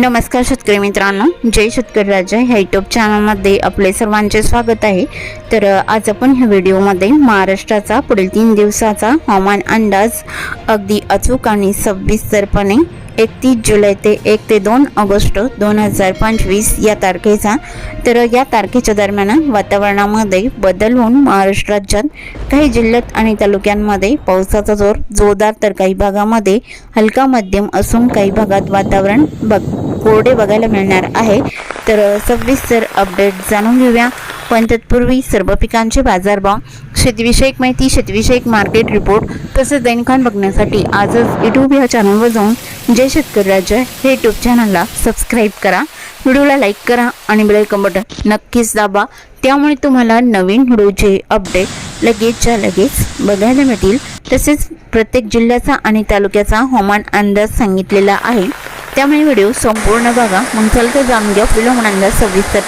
नमस्कार शेतकरी मित्रांनो जय शेतकरी राजा. ह्या युट्यूब चॅनलमध्ये आपले सर्वांचे स्वागत आहे. तर आज आपण ह्या व्हिडिओमध्ये महाराष्ट्राचा पुढील तीन दिवसाचा हवामान अंदाज अगदी अचूक आणि सविस्तरपणे एकतीस जुलै ते एक ते दोन ऑगस्ट दोन हजार पंचवीस या तारखेचा. तर या तारखेच्या दरम्यान वातावरणामध्ये बदल होऊन महाराष्ट्र राज्यात काही जिल्ह्यात आणि तालुक्यांमध्ये पावसाचा जोर जोरदार तर काही भागामध्ये हलका मध्यम असून काही भागात वातावरण बघ कोरडे बघायला मिळणार आहे. तर सविस्तर अपडेट जाणून घेऊया. पण तत्पूर्वी सर्व पिकांचे बाजारभाव शेतीविषयक माहिती शेतीविषयक मार्केट रिपोर्ट तसेच दैनिकान बघण्यासाठी आजच यूट्यूब या चॅनलवर जाऊन जय शेतकरी राज्य हे यूट्यूब चॅनलला सबस्क्राईब करा. व्हिडिओला लाईक करा आणि बेल बटन नक्कीच दाबा. त्यामुळे तुम्हाला नवीन व्हिडिओचे अपडेट लगेचच्या लगेच बघायला मिळतील. तसेच प्रत्येक जिल्ह्याचा आणि तालुक्याचा हवामान अंदाज सांगितलेला आहे. त्यामुळे व्हिडिओ संपूर्ण बघा. मग चला तर जाणून घ्या पुढील हवामान सविस्तर.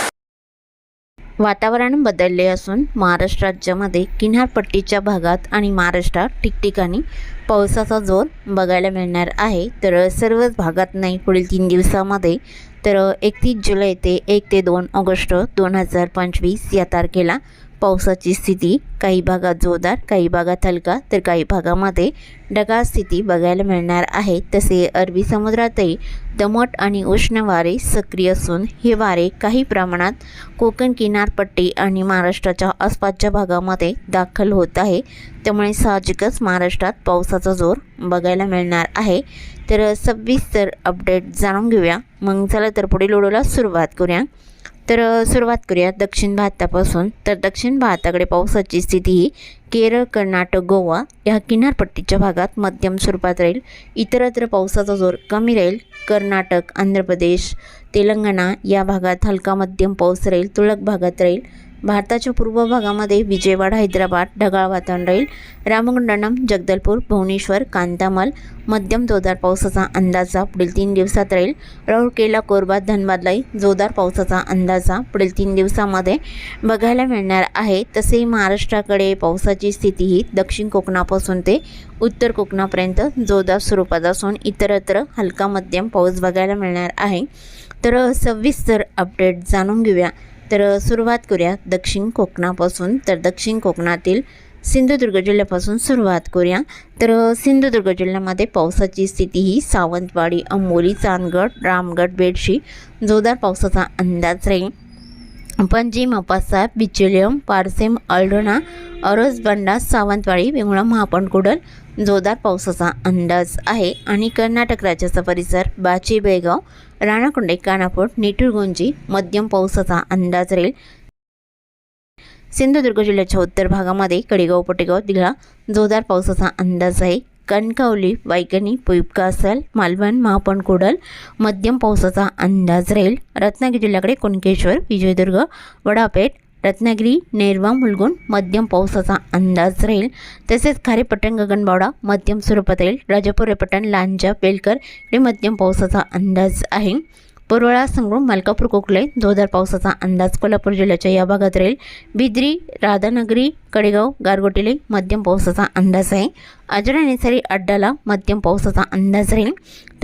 वातावरण बदलले असून महाराष्ट्र राज्यामध्ये किनारपट्टीच्या भागात आणि महाराष्ट्रात ठिकठिकाणी पावसाचा जोर बघायला मिळणार आहे. तर सर्वच भागात नाही पुढील तीन दिवसामध्ये. तर एकतीस जुलै ते एक ते दोन ऑगस्ट दोन हजार पंचवीस या तारखेला पावसाची स्थिती काही भागात जोरदार काही भागात हलका तर काही भागामध्ये ढगाळ स्थिती बघायला मिळणार आहे. तसे अरबी समुद्रातही दमट आणि उष्ण वारे सक्रिय असून हे वारे काही प्रमाणात कोकण किनारपट्टी आणि महाराष्ट्राच्या आसपासच्या भागामध्ये दाखल होत आहे. त्यामुळे साहजिकच महाराष्ट्रात पावसाचा जोर बघायला मिळणार आहे. तर सविस्तर अपडेट जाणून घेऊया. मग चला तर पुढील ओढोला सुरुवात करूया. तर सुरुवात करूया दक्षिण भारतापासून. तर दक्षिण भारताकडे पावसाची स्थिती ही केरळ कर्नाटक गोवा या किनारपट्टीच्या भागात मध्यम स्वरूपात राहील. इतरत्र पावसाचा जोर कमी राहील. कर्नाटक आंध्र प्रदेश तेलंगणा या भागात हलका मध्यम पाऊस राहील. तुळक भागात राहील. भारताच्या पूर्व भागामध्ये विजयवाडा हैदराबाद ढगाळ वातावरण राहील. रामगुंडणम जगदलपूर भुवनेश्वर कांतामल मध्यम जोरदार पावसाचा अंदाजा पुढील तीन दिवसात राहील. राऊरकेला कोरबा धनबादलाही जोरदार पावसाचा अंदाजा पुढील तीन दिवसामध्ये बघायला मिळणार आहे. तसेही महाराष्ट्राकडे पावसाची स्थिती ही दक्षिण कोकणापासून ते उत्तर कोकणापर्यंत जोरदार स्वरूपात असून इतरत्र हलका मध्यम पाऊस बघायला मिळणार आहे. तर सविस्तर अपडेट जाणून घेऊया. तर सुरुवात करूया दक्षिण कोकणापासून. तर दक्षिण कोकणातील सिंधुदुर्ग जिल्ह्यापासून सुरुवात करूया. तर सिंधुदुर्ग जिल्ह्यामध्ये पावसाची स्थिती ही सावंतवाडी अंबोली चांदगड रामगड बेडशी जोरदार पावसाचा अंदाज राहील. पणजी मपासा बिचोलियम पारसेम अल्डोना अरसबंडा सावंतवाडी वेंगुळा महापणकुडल जोरदार पावसाचा अंदाज आहे. आणि कर्नाटक राज्याचा परिसर बाची बेळगाव राणाकुंडे कानापूर निटूरगुंजी मध्यम पावसाचा अंदाज राहील. सिंधुदुर्ग जिल्ह्याच्या उत्तर भागामध्ये कडेगाव पटेगाव दिघळा जोरदार पावसाचा अंदाज आहे. कणकावली वैगणी पुईपकासल मालवण महापणकोडल मध्यम पावसाचा अंदाज राहील. रत्नागिरी जिल्ह्याकडे कुणकेश्वर विजयदुर्ग वडापेठ रत्नागिरी नेरवा मुलगुण मध्यम पावसाचा अंदाज राहील. तसेच खारेपट्टण गगनबावडा मध्यम स्वरूपात राहील राजापुरे पट्टण लांजा बेलकर हे मध्यम पावसाचा अंदाज आहे. पुरवळा संगरूळ मलकापूर कोकले जोरदार पावसाचा अंदाज. कोल्हापूर जिल्ह्याच्या या भागात राहील बिद्री राधानगरी कडेगाव गारगोटीले मध्यम पावसाचा अंदाज आहे. अजरा नेसारी अड्डाला मध्यम पावसाचा अंदाज राहील.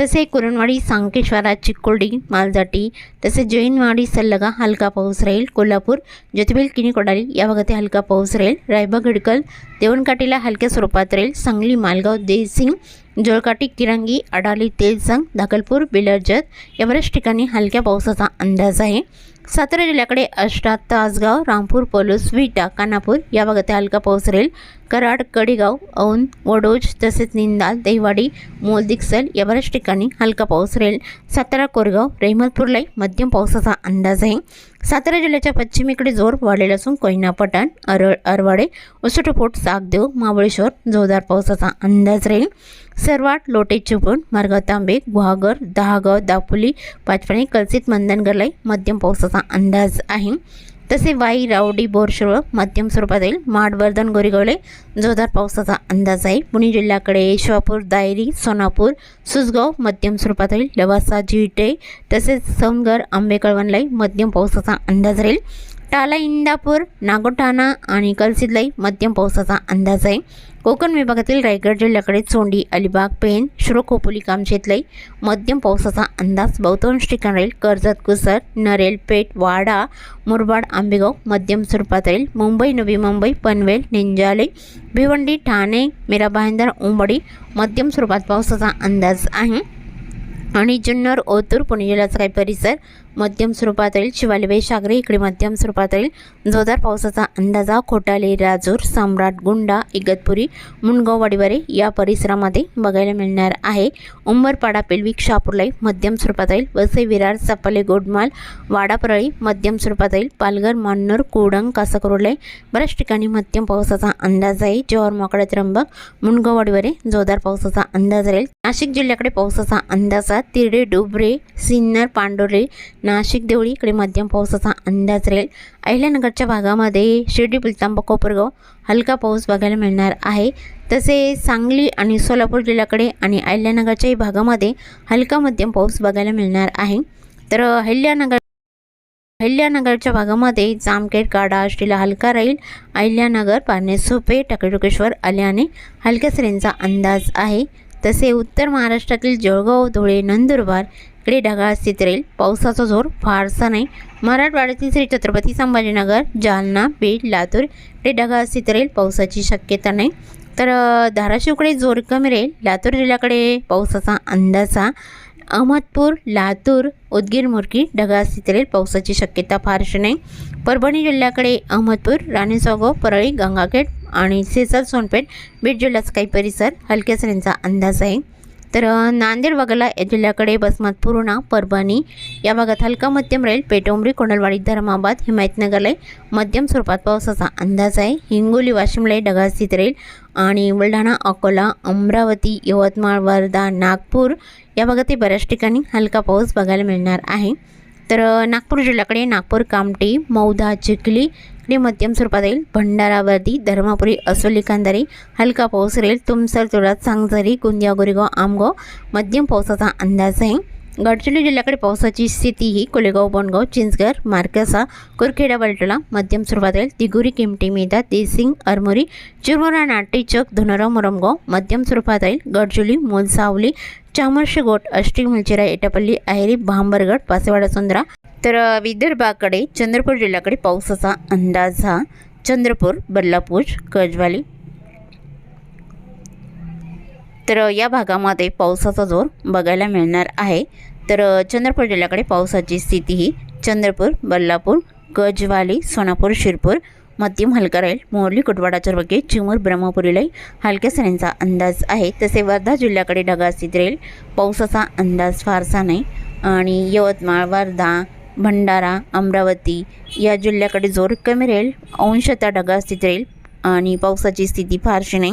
तसे कुरणवाडी सांकेश्वरा चिकोडी मालजाटी तसेच जैनवाडी सल्लगा हलका पाऊस राहील. कोल्हापूर ज्योतिबेल किनी कोडाली या भागात हलका पाऊस राहील. रायबा गडकल देवणकाठीला हलक्या स्वरूपात राहील. सांगली मालगाव देसिंग जोळकाटी किरंगी अडाली तेलसंग धाकलपूर बिलरजत या बऱ्याच ठिकाणी हलक्या पावसाचा अंदाज आहे सातारा जिल्ह्याकडे अष्टा तासगाव रामपूर पलूस विटा कानापूर या भागात हलका पाऊस राहील कराड कडेगाव औंध वडोज तसेच निंदाल देवाडी मोलदिक्सल या बऱ्याच ठिकाणी हलका पाऊस राहील सातारा कोरगाव रेहमतपूरलाही मध्यम पावसाचा अंदाज आहे. सातारा जिल्ह्याच्या पश्चिमेकडे जोर वाढलेला असून कोयना पठाण अरळ अरवाडे उसटपोट सागदेव महाबळेश्वर जोरदार पावसाचा अंदाज राहील सरवाट लोटे चिपळूण मार्गाव तांबे गुहागर दहागाव दापोली पाचपणे कलसित मंदनगरलाही मध्यम पावसाचा अंदाज आहे तसे वाई रावडी बोरशुळ मध्यम स्वरूपात येईल माडवर्धन गोरेगावले जोरदार पावसाचा अंदाज आहे पुणे जिल्ह्याकडे शहापूर दायरी सोनापूर सुसगाव मध्यम स्वरूपात येईल लवासा जिटे तसेच समगर आंबेकळवणलाही मध्यम पावसाचा अंदाज राहील टाला इंदापूर नागोठाणा आणि कलसिदलाई मध्यम पावसाचा अंदाज आहे. कोकण विभागातील रायगड जिल्ह्याकडे चोंडी अलिबाग पेन शिरोखोपोली कामशेतलाई मध्यम पावसाचा अंदाज बहुतांश ठिकाणी राहील. कर्जत कुसर नरेल पेठ वाडा मुरबाड आंबेगाव मध्यम स्वरूपात राहील. मुंबई नवी मुंबई पनवेल निंजाले भिवंडी ठाणे मीरा भाईंदर उंबडी मध्यम स्वरूपात पावसाचा अंदाज आहे. आणि जुन्नर ओतूर पुणे जिल्ह्याचा काही परिसर मध्यम स्वरूपात राहील शिवाय सागरे इकडे मध्यम स्वरूपात राहील जोरदार पावसाचा अंदाजा खोटाले राजूर सम्राट गुंडा इगतपुरी मुणगाव वाडीवारे या परिसरामध्ये बघायला मिळणार आहे. उंबरपाडा पेलविक शापूरलाई मध्यम स्वरूपात राहील वसई विरार सपाले गोडमाल वाडापरळी मध्यम स्वरूपात राहील पालघर मान्नूर कोडंग कासाकरोडलाई बऱ्याच ठिकाणी मध्यम पावसाचा अंदाज आहे. जोहर मोकळा त्र्यंबक मुंडगाव वाडीवारे जोरदार पावसाचा अंदाज राहील. नाशिक जिल्ह्याकडे पावसाचा अंदाज आहे. तिरडे डुबरे सिन्नर पांडोरे नाशिक देवळी इकडे मध्यम पावसाचा अंदाज राहील. अहिल्यानगरच्या भागामध्ये शिर्डी पुलतांबा कोपरगाव हलका पाऊस बघायला मिळणार आहे. तसे सांगली आणि सोलापूर जिल्ह्याकडे आणि अहिल्यानगरच्याही भागामध्ये हलका मध्यम पाऊस बघायला मिळणार आहे. तर अहिल्यानगर अहिल्यानगरच्या भागामध्ये जामखेड काडा आष्टीला हलका राहील. अहिल्यानगर पारनेसोपे टकटुकेश्वर आल्याने हलक्या सरींचा अंदाज आहे. तसे उत्तर महाराष्ट्रातील जळगाव धुळे नंदुरबार इकडे ढगाळ स्थित राहील पावसाचा जोर फारसा नाही. मराठवाड्यातील श्री छत्रपती संभाजीनगर जालना बीड लातूर इकडे ढगाळ स्थित राहील पावसाची शक्यता नाही. तर धाराशिवकडे जोर कमी राहील. लातूर जिल्ह्याकडे पावसाचा अंदाजा. अहमदपूर लातूर उदगीर मुरकी ढगाळ स्थित राहील पावसाची शक्यता फारशी नाही. परभणी जिल्ह्याकडे अहमदपूर राणेसागो परळी गंगाखेड आणि सेसर सोनपेठ बीड जिल्ह्याचा काही परिसर हलक्या सरींचा अंदाज आहे. तर नांदेड वगळला या जिल्ह्याकडे बसमत पूर्णा परभणी या भागात हलका मध्यम राहील पेटोंबरी कोंडलवाडी धर्माबाद हिमायतनगरला मध्यम स्वरूपात पावसाचा अंदाज आहे. हिंगोली वाशिमला ढगास्थित राहील आणि बुलढाणा अकोला अमरावती यवतमाळ वर्धा नागपूर या भागातही बऱ्याच ठिकाणी हलका पाऊस बघायला मिळणार आहे. तर नागपूर जिल्ह्याकडे नागपूर कामठी मौदा चिखली आणि मध्यम स्वरूपात येईल. भंडारावरती धर्मापुरी असोली कांदारी हलका पाऊस राहील तुमसर तुळात सांगझरी गोंदिया गोरेगाव आमगाव मध्यम पावसाचा अंदाज आहे. गडचिरोली जिल्ह्याकडे पावसाची स्थिती ही कोलेगाव बोंडगाव चिंचघर मार्कसा कुरखेडा बलटोला मध्यम स्वरूपात येईल तिगुरी किमटी मेधा देसिंग अरमोरी चिरमोरा नाटे चक धुनराव मुरमगाव मध्यम स्वरूपात येईल गडचिरोली मोलसावली चामर्शगोट अष्टी मुलचिरा एटापल्ली अहेरी भांबरगड पासेवाडा सुंदरा. तर विदर्भाकडे चंद्रपूर जिल्ह्याकडे पावसाचा अंदाज हा. चंद्रपूर बदलापूर गजवाली तर या भागामध्ये पावसाचा जोर बघायला मिळणार आहे. तर चंद्रपूर जिल्ह्याकडे पावसाची स्थिती ही चंद्रपूर बल्लापूर गजवाली सोनापूर शिरपूर मध्यम हलका राहील. मोरली कुटवाडा चरवके चिमूर ब्रह्मपुरीलाही हलक्या सरींचा अंदाज आहे. तसे वर्धा जिल्ह्याकडे ढगाळ स्थिती राहील. पावसाचा अंदाज फारसा नाही. आणि यवतमाळ वर्धा भंडारा अमरावती या जिल्ह्याकडे जोर कमी राहील. अंशतः ढगाळ स्थिती राहील. आणि पावसाची स्थिती फारशी नाही.